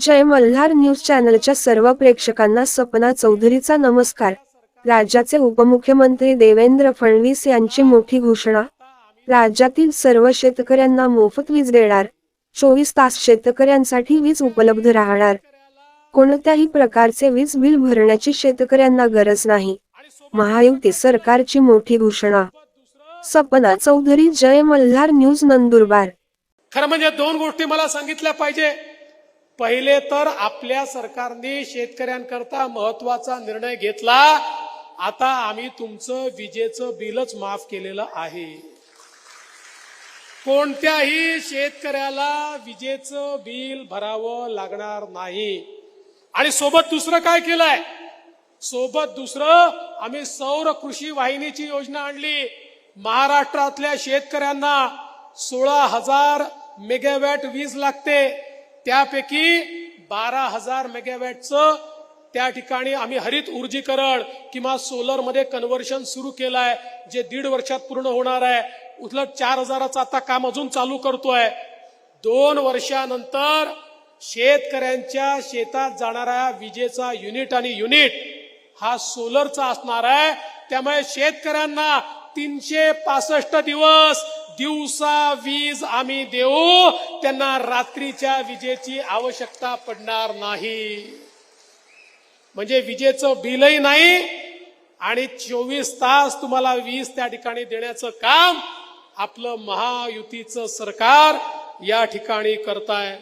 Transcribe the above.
जय Malhar news चॅनलच्या सर्व प्रेक्षकांना सपना चौधरीचा नमस्कार. राज्याचे उपमुख्यमंत्री देवेंद्र फडणवीस यांची मोठी घोषणा. राज्यातील सर्व शेतकऱ्यांना मोफत वीज देणार. चोवीस तास शेतकऱ्यांसाठी वीज उपलब्ध राहणार. कोणत्याही प्रकारचे वीज बिल भरण्याची शेतकऱ्यांना गरज नाही. महायुती सरकारची मोठी घोषणा. सपना चौधरी जय मल्हार न्यूज नंदुरबार. खरं म्हणजे दोन गोष्टी मला सांगितल्या पाहिजे. पहिले तर आपल्या सरकारने शेतकऱ्यांकरता महत्त्वाचा निर्णय घेतला. आता आम्ही तुमचं विजेचं बिलच माफ केलेलं आहे. कोणत्याही शेतकऱ्याला विजेचं बिल भरावं लागणार नाही. आणि सोबत दुसरं काय केलंय? सोबत दुसरं आम्ही सौर कृषी वाहिनीची योजना आणली. महाराष्ट्रातल्या शेतकऱ्यांना सोळा हजार मेगावॅट वीज लागते. त्यापैकी बारा हजार मेगावॅटचं त्या ठिकाणी आम्ही हरित ऊर्जीकरण किंवा सोलरमध्ये कन्वर्शन कन्व्हर्शन सुरू केलं आहे जे दीड वर्षात पूर्ण होणार आहे. उलट चार हजाराचं आता काम अजून चालू करतोय. दोन वर्षानंतर शेतकऱ्यांच्या शेतात जाणाऱ्या विजेचा युनिट आणि युनिट हा सोलरचा असणार आहे. त्यामुळे शेतकऱ्यांना तीनशे पासष्ट दिवस दिवसा वीज आम्ही देऊ त्यांना रात्रीच्या विजेची आवश्यकता पडणार नाही. म्हणजे विजेचं बिलही नाही आणि चोवीस तास तुम्हाला वीज त्या ठिकाणी देण्याचं काम आपलं महायुतीचं सरकार या ठिकाणी करताय.